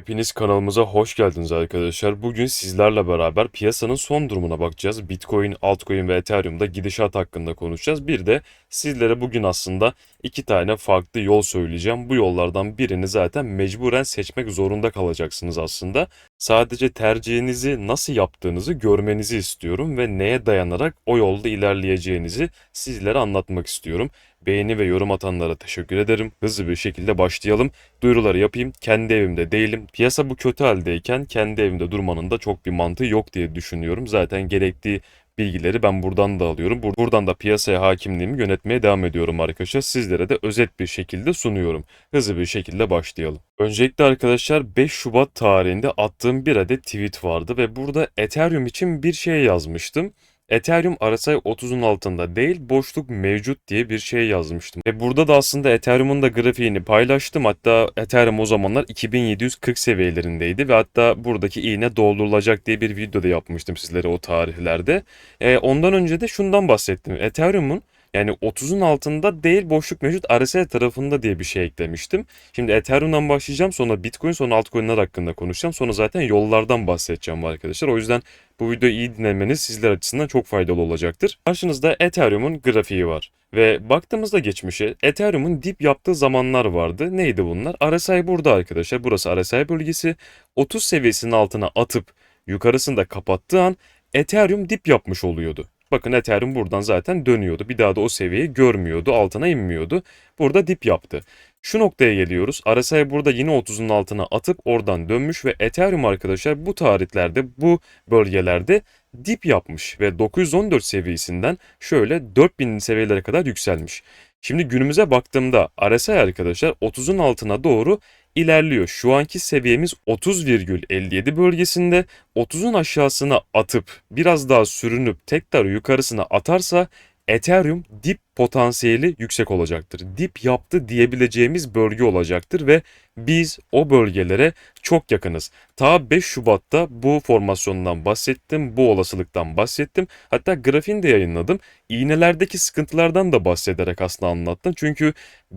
Hepiniz kanalımıza hoş geldiniz arkadaşlar. Bugün sizlerle beraber piyasanın son durumuna bakacağız. Bitcoin, altcoin ve Ethereum'da gidişat hakkında konuşacağız. Bir de sizlere bugün aslında iki tane farklı yol söyleyeceğim. Bu yollardan birini zaten mecburen seçmek zorunda kalacaksınız aslında. Sadece tercihinizi nasıl yaptığınızı görmenizi istiyorum ve neye dayanarak o yolda ilerleyeceğinizi sizlere anlatmak istiyorum. Beğeni ve yorum atanlara teşekkür ederim. Hızlı bir şekilde başlayalım. Duyuruları yapayım. Kendi evimde değilim. Piyasa bu kötü haldeyken kendi evimde durmanın da çok bir mantığı yok diye düşünüyorum. Zaten gerektiği bilgileri ben buradan da alıyorum. Bur- Buradan da piyasaya hakimliğimi yönetmeye devam ediyorum arkadaşlar. Sizlere de özet bir şekilde sunuyorum. Hızlı bir şekilde başlayalım. Öncelikle arkadaşlar 5 Şubat tarihinde attığım bir adet tweet vardı ve burada Ethereum için bir şey yazmıştım. Ethereum RSI 30'un altında değil boşluk mevcut diye bir şey yazmıştım. Ve burada da aslında Ethereum'un da grafiğini paylaştım. Hatta Ethereum o zamanlar 2740 seviyelerindeydi ve hatta buradaki iğne doldurulacak diye bir video da yapmıştım sizlere o tarihlerde. Ee, ondan önce de şundan bahsettim. Ethereum'un yani 30'un altında değil boşluk mevcut RSI tarafında diye bir şey eklemiştim. Şimdi Ethereum'dan başlayacağım sonra Bitcoin sonra altcoin'ler hakkında konuşacağım. Sonra zaten yollardan bahsedeceğim arkadaşlar. O yüzden bu videoyu iyi dinlemeniz sizler açısından çok faydalı olacaktır. Karşınızda Ethereum'un grafiği var. Ve baktığımızda geçmişe Ethereum'un dip yaptığı zamanlar vardı. Neydi bunlar? RSI burada arkadaşlar. Burası RSI bölgesi. 30 seviyesinin altına atıp yukarısında kapattığı an Ethereum dip yapmış oluyordu. Bakın Ethereum buradan zaten dönüyordu. Bir daha da o seviyeyi görmüyordu. Altına inmiyordu. Burada dip yaptı. Şu noktaya geliyoruz. RSI burada yine 30'un altına atıp oradan dönmüş ve Ethereum arkadaşlar bu tarihlerde bu bölgelerde dip yapmış ve 914 seviyesinden şöyle 4000 seviyelere kadar yükselmiş. Şimdi günümüze baktığımda RSI arkadaşlar 30'un altına doğru ilerliyor. Şu anki seviyemiz 30,57 bölgesinde 30'un aşağısına atıp biraz daha sürünüp tekrar yukarısına atarsa Ethereum dip potansiyeli yüksek olacaktır. Dip yaptı diyebileceğimiz bölge olacaktır ve biz o bölgelere çok yakınız. Ta 5 Şubat'ta bu formasyondan bahsettim, bu olasılıktan bahsettim. Hatta grafiğini de yayınladım. İğnelerdeki sıkıntılardan da bahsederek aslında anlattım. Çünkü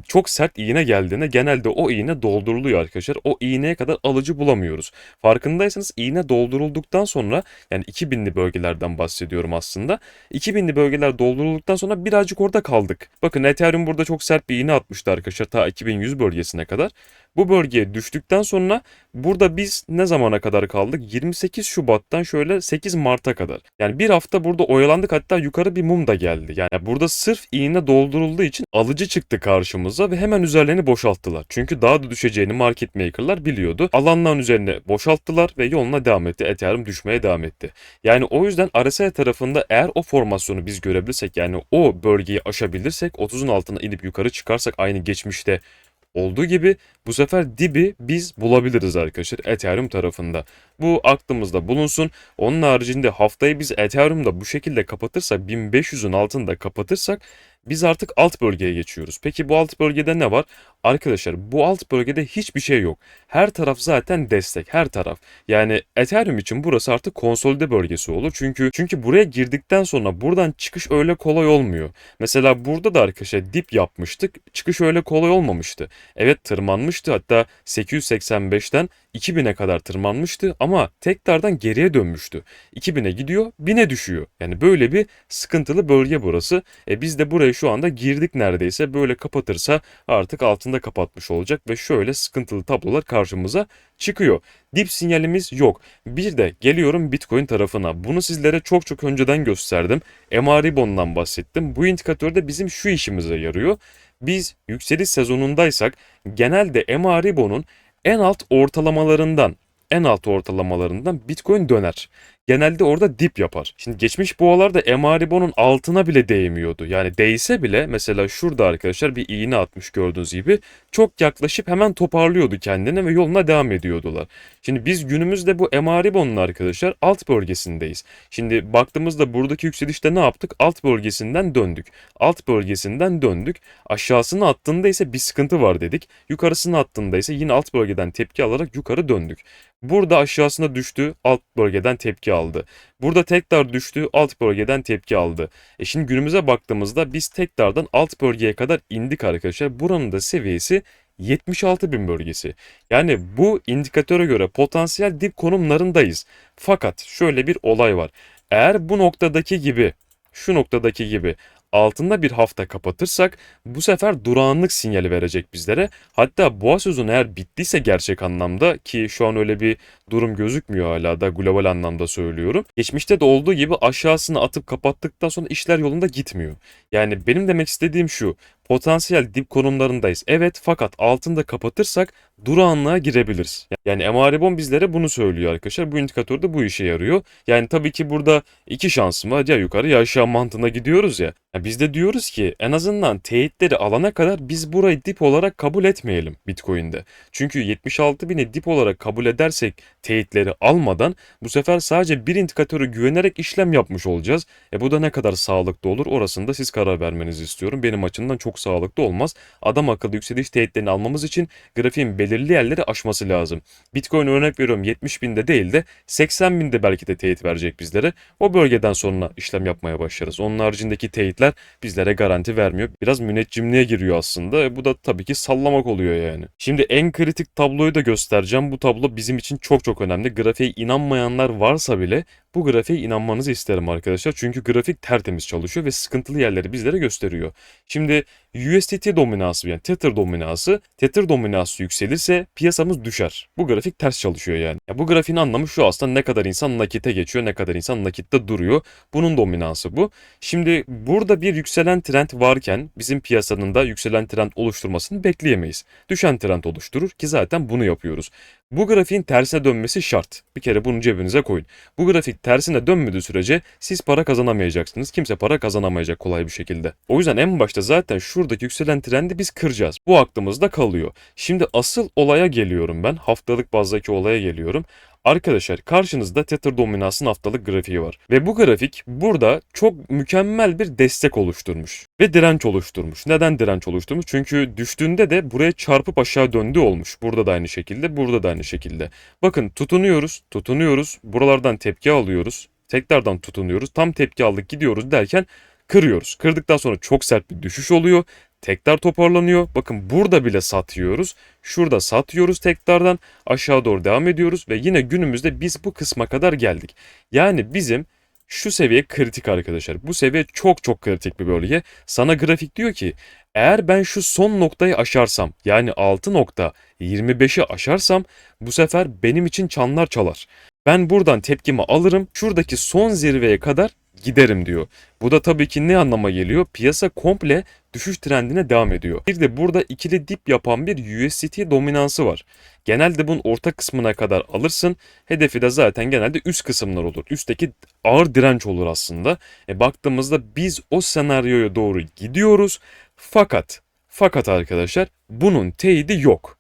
çok sert iğne geldiğinde genelde o iğne dolduruluyor arkadaşlar. O iğneye kadar alıcı bulamıyoruz. Farkındaysanız iğne doldurulduktan sonra yani 2000'li bölgelerden bahsediyorum aslında. 2000'li bölgeler doldurulduktan sonra birazcık orada kaldık. Bakın Ethereum burada çok sert bir iğne atmıştı arkadaşlar ta 2100 bölgesine kadar. Bu bölgeye düştükten sonra burada biz ne zamana kadar kaldık? 28 Şubat'tan şöyle 8 Mart'a kadar. Yani bir hafta burada oyalandık hatta yukarı bir mum da geldi. Yani burada sırf iğne doldurulduğu için alıcı çıktı karşımıza ve hemen üzerlerini boşalttılar. Çünkü daha da düşeceğini market maker'lar biliyordu. Alanların üzerine boşalttılar ve yoluna devam etti. Ethereum düşmeye devam etti. Yani o yüzden RSI tarafında eğer o formasyonu biz görebilirsek yani o bölgeyi aşabilirsek 30'un altına inip yukarı çıkarsak aynı geçmişte olduğu gibi bu sefer dibi biz bulabiliriz arkadaşlar Ethereum tarafında. Bu aklımızda bulunsun. Onun haricinde haftayı biz Ethereum'da bu şekilde kapatırsak 1500'ün altında kapatırsak biz artık alt bölgeye geçiyoruz. Peki bu alt bölgede ne var? Arkadaşlar bu alt bölgede hiçbir şey yok. Her taraf zaten destek. Her taraf. Yani Ethereum için burası artık konsolide bölgesi olur. Çünkü çünkü buraya girdikten sonra buradan çıkış öyle kolay olmuyor. Mesela burada da arkadaşlar dip yapmıştık. Çıkış öyle kolay olmamıştı. Evet tırmanmıştı. Hatta 885'ten 2000'e kadar tırmanmıştı ama tekrardan geriye dönmüştü. 2000'e gidiyor, 1000'e düşüyor. Yani böyle bir sıkıntılı bölge burası. E biz de buraya şu anda girdik neredeyse. Böyle kapatırsa artık altında kapatmış olacak ve şöyle sıkıntılı tablolar karşımıza çıkıyor. Dip sinyalimiz yok. Bir de geliyorum Bitcoin tarafına. Bunu sizlere çok çok önceden gösterdim. MA-Ribbon'dan bahsettim. Bu indikatör de bizim şu işimize yarıyor. Biz yükseliş sezonundaysak genelde MA-Ribbon'un en alt ortalamalarından en alt ortalamalarından Bitcoin döner. Genelde orada dip yapar. Şimdi geçmiş boğalarda MA-Ribbon'un altına bile değmiyordu. Yani değse bile mesela şurada arkadaşlar bir iğne atmış gördüğünüz gibi çok yaklaşıp hemen toparlıyordu kendine ve yoluna devam ediyordular. Şimdi biz günümüzde bu MA-Ribbon'un arkadaşlar alt bölgesindeyiz. Şimdi baktığımızda buradaki yükselişte ne yaptık? Alt bölgesinden döndük. Alt bölgesinden döndük. Aşağısını attığında ise bir sıkıntı var dedik. Yukarısını attığında ise yine alt bölgeden tepki alarak yukarı döndük. Burada aşağısına düştü, alt bölgeden tepki aldı. Burada tekrar düştü, alt bölgeden tepki aldı. E şimdi günümüze baktığımızda biz tekrardan alt bölgeye kadar indik arkadaşlar. Buranın da seviyesi 76 bin bölgesi. Yani bu indikatöre göre potansiyel dip konumlarındayız. Fakat şöyle bir olay var. Eğer bu noktadaki gibi, şu noktadaki gibi altında bir hafta kapatırsak bu sefer durağanlık sinyali verecek bizlere. Hatta boğa sezonu eğer bittiyse gerçek anlamda ki şu an öyle bir durum gözükmüyor hala da global anlamda söylüyorum. Geçmişte de olduğu gibi aşağısını atıp kapattıktan sonra işler yolunda gitmiyor. Yani benim demek istediğim şu. Potansiyel dip konumlarındayız. Evet fakat altında kapatırsak durağanlığa girebiliriz. Yani MR bizlere bunu söylüyor arkadaşlar. Bu indikatör de bu işe yarıyor. Yani tabii ki burada iki şansım var. Ya yukarı ya aşağı mantığına gidiyoruz ya. ya. Biz de diyoruz ki en azından teyitleri alana kadar biz burayı dip olarak kabul etmeyelim Bitcoin'de. Çünkü 76 bini dip olarak kabul edersek teyitleri almadan bu sefer sadece bir indikatörü güvenerek işlem yapmış olacağız. E bu da ne kadar sağlıklı olur orasında siz karar vermenizi istiyorum. Benim açımdan çok sağlıklı olmaz. Adam akıllı yükseliş teyitlerini almamız için grafiğin belirli yerleri aşması lazım. Bitcoin örnek veriyorum 70 binde değil de 80 binde belki de teyit verecek bizlere. O bölgeden sonra işlem yapmaya başlarız. Onun haricindeki teyitler bizlere garanti vermiyor. Biraz müneccimliğe giriyor aslında. E bu da tabii ki sallamak oluyor yani. Şimdi en kritik tabloyu da göstereceğim. Bu tablo bizim için çok çok önemli. Grafiğe inanmayanlar varsa bile bu grafiğe inanmanızı isterim arkadaşlar. Çünkü grafik tertemiz çalışıyor ve sıkıntılı yerleri bizlere gösteriyor. Şimdi USDT dominansı yani Tether dominansı, Tether dominansı yükselirse piyasamız düşer. Bu grafik ters çalışıyor yani. Ya bu grafiğin anlamı şu aslında ne kadar insan nakite geçiyor, ne kadar insan nakitte duruyor. Bunun dominansı bu. Şimdi burada bir yükselen trend varken bizim piyasanın da yükselen trend oluşturmasını bekleyemeyiz. Düşen trend oluşturur ki zaten bunu yapıyoruz. Bu grafiğin tersine dönmesi şart. Bir kere bunu cebinize koyun. Bu grafik tersine dönmediği sürece siz para kazanamayacaksınız. Kimse para kazanamayacak kolay bir şekilde. O yüzden en başta zaten şuradaki yükselen trendi biz kıracağız. Bu aklımızda kalıyor. Şimdi asıl olaya geliyorum ben. Haftalık bazdaki olaya geliyorum. Arkadaşlar karşınızda Tether dominansın haftalık grafiği var. Ve bu grafik burada çok mükemmel bir destek oluşturmuş. Ve direnç oluşturmuş. Neden direnç oluşturmuş? Çünkü düştüğünde de buraya çarpıp aşağı döndü olmuş. Burada da aynı şekilde, burada da aynı şekilde. Bakın tutunuyoruz, tutunuyoruz. Buralardan tepki alıyoruz. Tekrardan tutunuyoruz. Tam tepki aldık gidiyoruz derken kırıyoruz. Kırdıktan sonra çok sert bir düşüş oluyor. Tekrar toparlanıyor. Bakın burada bile satıyoruz. Şurada satıyoruz tekrardan. Aşağı doğru devam ediyoruz ve yine günümüzde biz bu kısma kadar geldik. Yani bizim şu seviye kritik arkadaşlar. Bu seviye çok çok kritik bir bölge. Sana grafik diyor ki eğer ben şu son noktayı aşarsam yani 6.25'i aşarsam bu sefer benim için çanlar çalar. Ben buradan tepkimi alırım. Şuradaki son zirveye kadar giderim diyor. Bu da tabii ki ne anlama geliyor? Piyasa komple düşüş trendine devam ediyor. Bir de burada ikili dip yapan bir USDT dominansı var. Genelde bunun orta kısmına kadar alırsın. Hedefi de zaten genelde üst kısımlar olur. Üstteki ağır direnç olur aslında. E baktığımızda biz o senaryoya doğru gidiyoruz. Fakat fakat arkadaşlar bunun teyidi yok.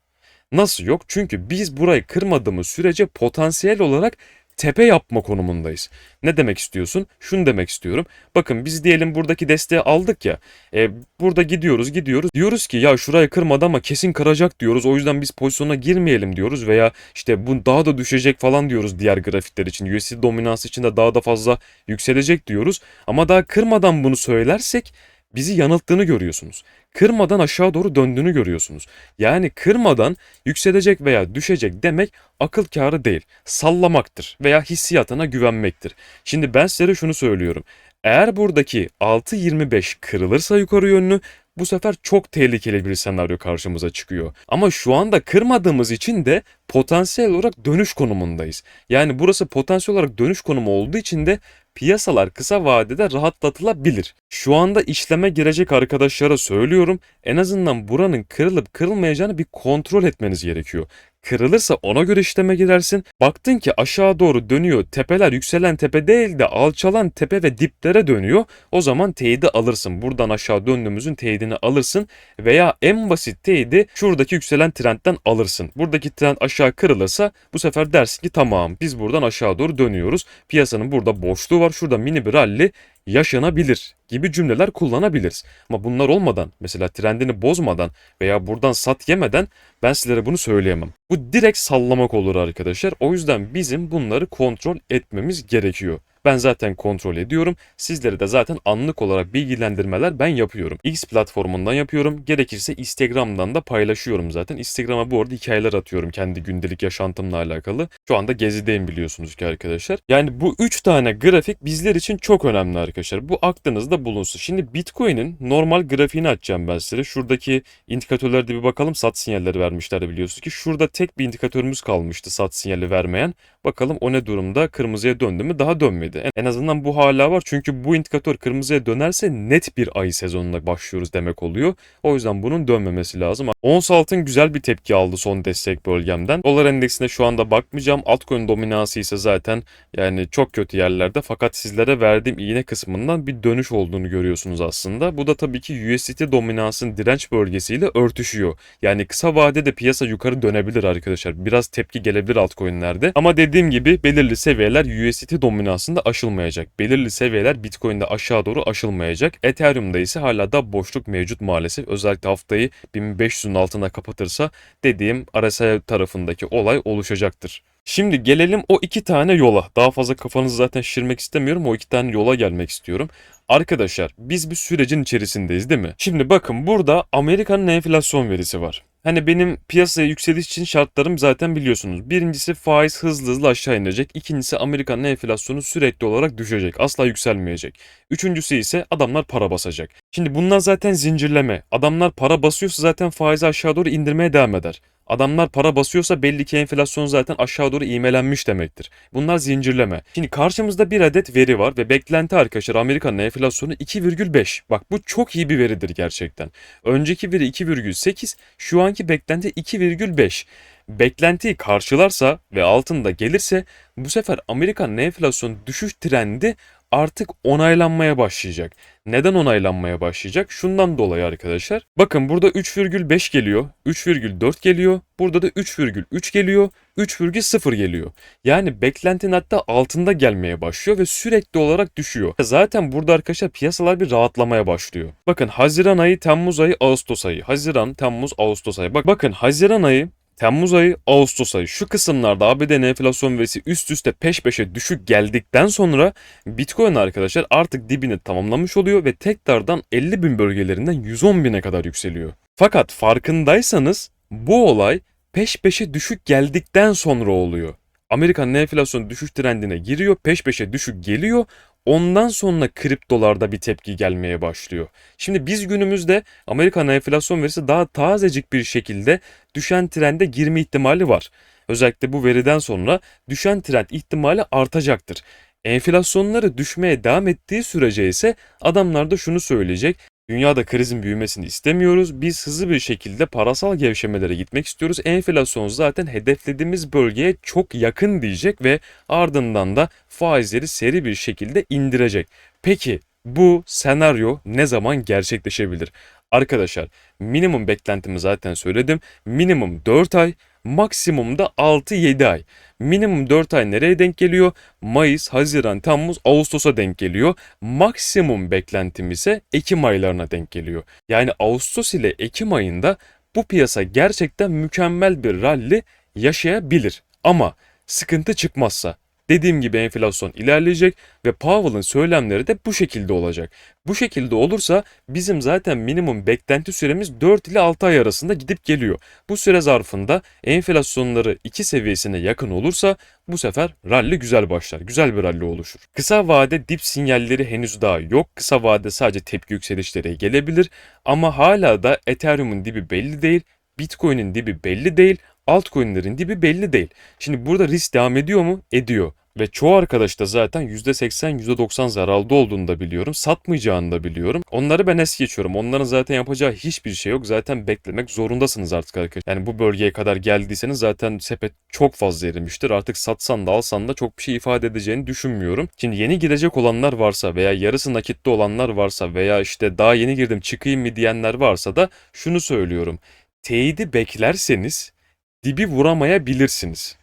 Nasıl yok? Çünkü biz burayı kırmadığımız sürece potansiyel olarak tepe yapma konumundayız. Ne demek istiyorsun? Şunu demek istiyorum. Bakın biz diyelim buradaki desteği aldık ya. E, burada gidiyoruz gidiyoruz. Diyoruz ki ya şurayı kırmadı ama kesin kıracak diyoruz. O yüzden biz pozisyona girmeyelim diyoruz. Veya işte bu daha da düşecek falan diyoruz diğer grafikler için. USD dominansı için de daha da fazla yükselecek diyoruz. Ama daha kırmadan bunu söylersek bizi yanılttığını görüyorsunuz. Kırmadan aşağı doğru döndüğünü görüyorsunuz. Yani kırmadan yükselecek veya düşecek demek akıl kârı değil. Sallamaktır veya hissiyatına güvenmektir. Şimdi ben size şunu söylüyorum. Eğer buradaki 6.25 kırılırsa yukarı yönlü bu sefer çok tehlikeli bir senaryo karşımıza çıkıyor. Ama şu anda kırmadığımız için de potansiyel olarak dönüş konumundayız. Yani burası potansiyel olarak dönüş konumu olduğu için de piyasalar kısa vadede rahatlatılabilir. Şu anda işleme girecek arkadaşlara söylüyorum. En azından buranın kırılıp kırılmayacağını bir kontrol etmeniz gerekiyor. Kırılırsa ona göre işleme girersin. Baktın ki aşağı doğru dönüyor. Tepeler yükselen tepe değil de alçalan tepe ve diplere dönüyor. O zaman teyidi alırsın. Buradan aşağı döndüğümüzün teyidini alırsın. Veya en basit teyidi şuradaki yükselen trendten alırsın. Buradaki trend aşağı kırılırsa bu sefer dersin ki tamam biz buradan aşağı doğru dönüyoruz. Piyasanın burada boşluğu var. Şurada mini bir rally yaşanabilir gibi cümleler kullanabiliriz. Ama bunlar olmadan mesela trendini bozmadan veya buradan sat yemeden ben sizlere bunu söyleyemem. Bu direkt sallamak olur arkadaşlar. O yüzden bizim bunları kontrol etmemiz gerekiyor. Ben zaten kontrol ediyorum. Sizlere de zaten anlık olarak bilgilendirmeler ben yapıyorum. X platformundan yapıyorum. Gerekirse Instagram'dan da paylaşıyorum zaten. Instagram'a bu arada hikayeler atıyorum kendi gündelik yaşantımla alakalı. Şu anda gezideyim biliyorsunuz ki arkadaşlar. Yani bu 3 tane grafik bizler için çok önemli arkadaşlar. Bu aklınızda bulunsun. Şimdi Bitcoin'in normal grafiğini açacağım ben size. Şuradaki indikatörlerde bir bakalım sat sinyalleri vermişler biliyorsunuz ki. Şurada tek bir indikatörümüz kalmıştı sat sinyali vermeyen. Bakalım o ne durumda? Kırmızıya döndü mü? Daha dönmedi. En azından bu hala var. Çünkü bu indikatör kırmızıya dönerse net bir ay sezonuna başlıyoruz demek oluyor. O yüzden bunun dönmemesi lazım. Ons altın güzel bir tepki aldı son destek bölgemden. Dolar endeksine şu anda bakmayacağım. Altcoin dominansı ise zaten yani çok kötü yerlerde. Fakat sizlere verdiğim iğne kısmından bir dönüş olduğunu görüyorsunuz aslında. Bu da tabii ki USDT dominansın direnç bölgesiyle örtüşüyor. Yani kısa vadede piyasa yukarı dönebilir arkadaşlar. Biraz tepki gelebilir altcoin'lerde. Ama dediğim gibi belirli seviyeler USDT dominansında aşılmayacak. Belirli seviyeler Bitcoin'de aşağı doğru aşılmayacak. Ethereum'da ise hala da boşluk mevcut maalesef. Özellikle haftayı 1500'ün altına kapatırsa dediğim RSI tarafındaki olay oluşacaktır. Şimdi gelelim o iki tane yola. Daha fazla kafanızı zaten şişirmek istemiyorum. O iki tane yola gelmek istiyorum. Arkadaşlar biz bir sürecin içerisindeyiz değil mi? Şimdi bakın burada Amerika'nın enflasyon verisi var. Hani benim piyasaya yükseliş için şartlarım zaten biliyorsunuz. Birincisi faiz hızlı hızlı aşağı inecek. İkincisi Amerika'nın enflasyonu sürekli olarak düşecek. Asla yükselmeyecek. Üçüncüsü ise adamlar para basacak. Şimdi bunlar zaten zincirleme. Adamlar para basıyorsa zaten faizi aşağı doğru indirmeye devam eder. Adamlar para basıyorsa belli ki enflasyon zaten aşağı doğru iğmelenmiş demektir. Bunlar zincirleme. Şimdi karşımızda bir adet veri var ve beklenti arkadaşlar Amerika'nın enflasyonu 2,5. Bak bu çok iyi bir veridir gerçekten. Önceki veri 2,8, şu anki beklenti 2,5. Beklentiyi karşılarsa ve altında gelirse bu sefer Amerika'nın enflasyon düşüş trendi artık onaylanmaya başlayacak. Neden onaylanmaya başlayacak? Şundan dolayı arkadaşlar. Bakın burada 3,5 geliyor, 3,4 geliyor, burada da 3,3 geliyor, 3,0 geliyor. Yani beklentinin hatta altında gelmeye başlıyor ve sürekli olarak düşüyor. Zaten burada arkadaşlar piyasalar bir rahatlamaya başlıyor. Bakın Haziran ayı, Temmuz ayı, Ağustos ayı. Haziran, Temmuz, Ağustos ayı. Bak bakın Haziran ayı Temmuz ayı, Ağustos ayı şu kısımlarda ABD'nin enflasyon verisi üst üste peş peşe düşük geldikten sonra Bitcoin arkadaşlar artık dibini tamamlamış oluyor ve tekrardan 50 bin bölgelerinden 110 bine kadar yükseliyor. Fakat farkındaysanız bu olay peş peşe düşük geldikten sonra oluyor. Amerika'nın enflasyon düşüş trendine giriyor, peş peşe düşük geliyor. Ondan sonra kriptolarda bir tepki gelmeye başlıyor. Şimdi biz günümüzde Amerikan enflasyon verisi daha tazecik bir şekilde düşen trende girme ihtimali var. Özellikle bu veriden sonra düşen trend ihtimali artacaktır. Enflasyonları düşmeye devam ettiği sürece ise adamlar da şunu söyleyecek. Dünyada krizin büyümesini istemiyoruz. Biz hızlı bir şekilde parasal gevşemelere gitmek istiyoruz. Enflasyon zaten hedeflediğimiz bölgeye çok yakın diyecek ve ardından da faizleri seri bir şekilde indirecek. Peki bu senaryo ne zaman gerçekleşebilir? Arkadaşlar minimum beklentimi zaten söyledim. Minimum 4 ay, maksimum da 6-7 ay. Minimum 4 ay nereye denk geliyor? Mayıs, Haziran, Temmuz, Ağustos'a denk geliyor. Maksimum beklentim ise Ekim aylarına denk geliyor. Yani Ağustos ile Ekim ayında bu piyasa gerçekten mükemmel bir rally yaşayabilir. Ama sıkıntı çıkmazsa Dediğim gibi enflasyon ilerleyecek ve Powell'ın söylemleri de bu şekilde olacak. Bu şekilde olursa bizim zaten minimum beklenti süremiz 4 ile 6 ay arasında gidip geliyor. Bu süre zarfında enflasyonları 2 seviyesine yakın olursa bu sefer rally güzel başlar. Güzel bir rally oluşur. Kısa vade dip sinyalleri henüz daha yok. Kısa vade sadece tepki yükselişleri gelebilir ama hala da Ethereum'un dibi belli değil. Bitcoin'in dibi belli değil altcoin'lerin dibi belli değil. Şimdi burada risk devam ediyor mu? Ediyor. Ve çoğu arkadaş da zaten %80 %90 zararlı olduğunu da biliyorum. Satmayacağını da biliyorum. Onları ben es geçiyorum. Onların zaten yapacağı hiçbir şey yok. Zaten beklemek zorundasınız artık arkadaşlar. Yani bu bölgeye kadar geldiyseniz zaten sepet çok fazla erimiştir. Artık satsan da alsan da çok bir şey ifade edeceğini düşünmüyorum. Şimdi yeni girecek olanlar varsa veya yarısı nakitli olanlar varsa veya işte daha yeni girdim çıkayım mı diyenler varsa da şunu söylüyorum. Teyidi beklerseniz dibi vuramayabilirsiniz.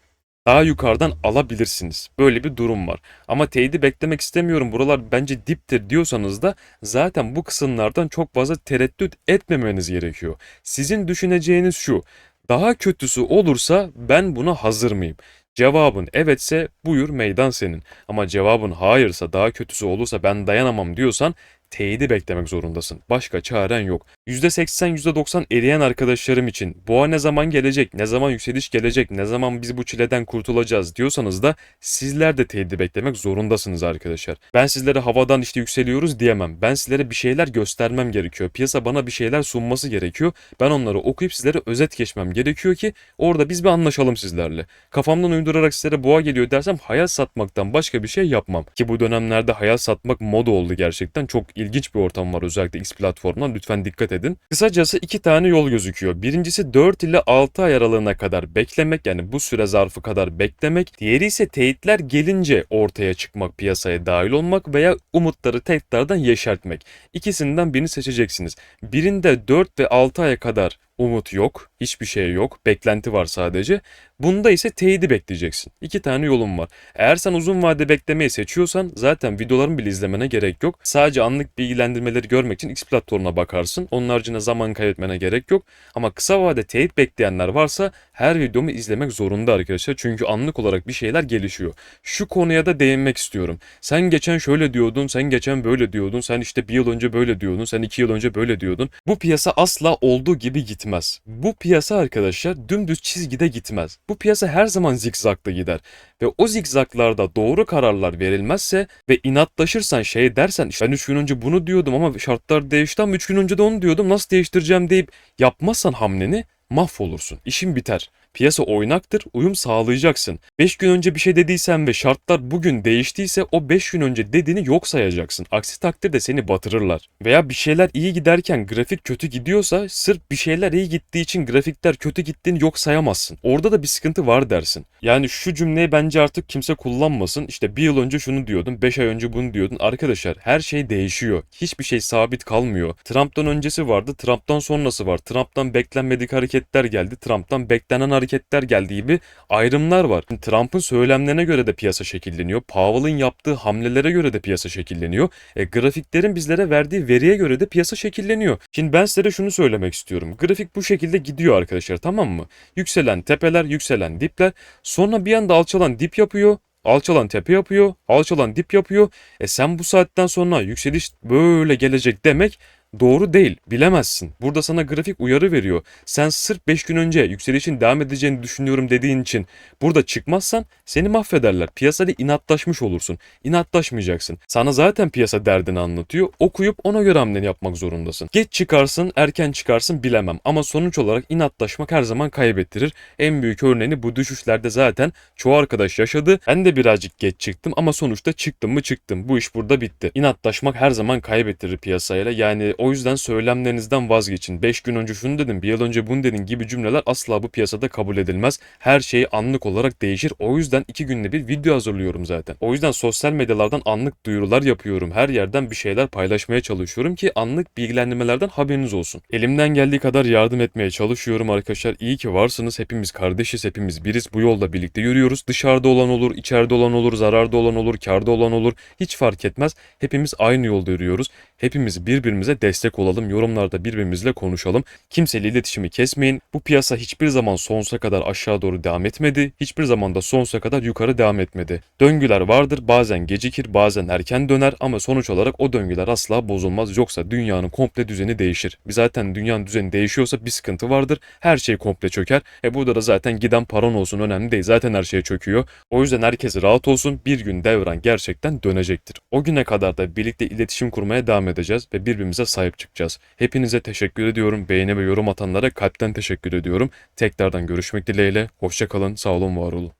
Daha yukarıdan alabilirsiniz. Böyle bir durum var. Ama teyidi beklemek istemiyorum. Buralar bence diptir diyorsanız da zaten bu kısımlardan çok fazla tereddüt etmemeniz gerekiyor. Sizin düşüneceğiniz şu. Daha kötüsü olursa ben buna hazır mıyım? Cevabın evetse buyur meydan senin. Ama cevabın hayırsa daha kötüsü olursa ben dayanamam diyorsan teyidi beklemek zorundasın. Başka çaren yok. %80 %90 eriyen arkadaşlarım için boğa ne zaman gelecek, ne zaman yükseliş gelecek, ne zaman biz bu çileden kurtulacağız diyorsanız da sizler de teyidi beklemek zorundasınız arkadaşlar. Ben sizlere havadan işte yükseliyoruz diyemem. Ben sizlere bir şeyler göstermem gerekiyor. Piyasa bana bir şeyler sunması gerekiyor. Ben onları okuyup sizlere özet geçmem gerekiyor ki orada biz bir anlaşalım sizlerle. Kafamdan uydurarak sizlere boğa geliyor dersem hayal satmaktan başka bir şey yapmam. Ki bu dönemlerde hayal satmak moda oldu gerçekten. Çok ilginç bir ortam var özellikle X platformuna. Lütfen dikkat edin. Kısacası iki tane yol gözüküyor. Birincisi 4 ile 6 ay aralığına kadar beklemek yani bu süre zarfı kadar beklemek. Diğeri ise teyitler gelince ortaya çıkmak, piyasaya dahil olmak veya umutları tekrardan yeşertmek. İkisinden birini seçeceksiniz. Birinde 4 ve 6 aya kadar umut yok, hiçbir şey yok, beklenti var sadece. Bunda ise teyidi bekleyeceksin. İki tane yolun var. Eğer sen uzun vade beklemeyi seçiyorsan zaten videolarımı bile izlemene gerek yok. Sadece anlık bilgilendirmeleri görmek için X platformuna bakarsın. Onun haricinde zaman kaybetmene gerek yok. Ama kısa vade teyit bekleyenler varsa her videomu izlemek zorunda arkadaşlar. Çünkü anlık olarak bir şeyler gelişiyor. Şu konuya da değinmek istiyorum. Sen geçen şöyle diyordun, sen geçen böyle diyordun, sen işte bir yıl önce böyle diyordun, sen iki yıl önce böyle diyordun. Bu piyasa asla olduğu gibi gitmez. Bu piyasa arkadaşlar dümdüz çizgide gitmez. Bu piyasa her zaman zikzakta gider. Ve o zikzaklarda doğru kararlar verilmezse ve inatlaşırsan şey dersen işte ben 3 gün önce bunu diyordum ama şartlar değişti ama 3 gün önce de onu diyordum nasıl değiştireceğim deyip yapmazsan hamleni mahvolursun. İşin biter. Piyasa oynaktır, uyum sağlayacaksın. 5 gün önce bir şey dediysen ve şartlar bugün değiştiyse o 5 gün önce dediğini yok sayacaksın. Aksi takdirde seni batırırlar. Veya bir şeyler iyi giderken grafik kötü gidiyorsa sırf bir şeyler iyi gittiği için grafikler kötü gittiğini yok sayamazsın. Orada da bir sıkıntı var dersin. Yani şu cümleyi bence artık kimse kullanmasın. İşte bir yıl önce şunu diyordun, 5 ay önce bunu diyordun. Arkadaşlar her şey değişiyor. Hiçbir şey sabit kalmıyor. Trump'tan öncesi vardı, Trump'tan sonrası var. Trump'tan beklenmedik hareketler geldi, Trump'tan beklenen hareketler geldiği gibi ayrımlar var. Trump'ın söylemlerine göre de piyasa şekilleniyor. Powell'ın yaptığı hamlelere göre de piyasa şekilleniyor. E, grafiklerin bizlere verdiği veriye göre de piyasa şekilleniyor. Şimdi ben size şunu söylemek istiyorum. Grafik bu şekilde gidiyor arkadaşlar tamam mı? Yükselen tepeler, yükselen dipler. Sonra bir anda alçalan dip yapıyor. Alçalan tepe yapıyor, alçalan dip yapıyor. E sen bu saatten sonra yükseliş böyle gelecek demek doğru değil. Bilemezsin. Burada sana grafik uyarı veriyor. Sen sırf 5 gün önce yükselişin devam edeceğini düşünüyorum dediğin için burada çıkmazsan seni mahvederler. Piyasada inatlaşmış olursun. İnatlaşmayacaksın. Sana zaten piyasa derdini anlatıyor. Okuyup ona göre hamleni yapmak zorundasın. Geç çıkarsın, erken çıkarsın bilemem. Ama sonuç olarak inatlaşmak her zaman kaybettirir. En büyük örneğini bu düşüşlerde zaten çoğu arkadaş yaşadı. Ben de birazcık geç çıktım ama sonuçta çıktım mı çıktım. Bu iş burada bitti. İnatlaşmak her zaman kaybettirir piyasayla. Yani o yüzden söylemlerinizden vazgeçin. 5 gün önce şunu dedim, bir yıl önce bunu dedin gibi cümleler asla bu piyasada kabul edilmez. Her şey anlık olarak değişir. O yüzden 2 günde bir video hazırlıyorum zaten. O yüzden sosyal medyalardan anlık duyurular yapıyorum. Her yerden bir şeyler paylaşmaya çalışıyorum ki anlık bilgilendirmelerden haberiniz olsun. Elimden geldiği kadar yardım etmeye çalışıyorum arkadaşlar. İyi ki varsınız. Hepimiz kardeşiz, hepimiz biriz. Bu yolda birlikte yürüyoruz. Dışarıda olan olur, içeride olan olur, zararda olan olur, karda olan olur. Hiç fark etmez. Hepimiz aynı yolda yürüyoruz. Hepimiz birbirimize destek olalım. Yorumlarda birbirimizle konuşalım. Kimseyle iletişimi kesmeyin. Bu piyasa hiçbir zaman sonsuza kadar aşağı doğru devam etmedi. Hiçbir zaman da sonsuza kadar yukarı devam etmedi. Döngüler vardır. Bazen gecikir, bazen erken döner ama sonuç olarak o döngüler asla bozulmaz. Yoksa dünyanın komple düzeni değişir. Zaten dünyanın düzeni değişiyorsa bir sıkıntı vardır. Her şey komple çöker. E burada da zaten giden paran olsun önemli değil. Zaten her şey çöküyor. O yüzden herkes rahat olsun. Bir gün devran gerçekten dönecektir. O güne kadar da birlikte iletişim kurmaya devam edeceğiz ve birbirimize sahip çıkacağız. Hepinize teşekkür ediyorum. Beğeni ve yorum atanlara kalpten teşekkür ediyorum. Tekrardan görüşmek dileğiyle. Hoşçakalın, sağ olun, var olun.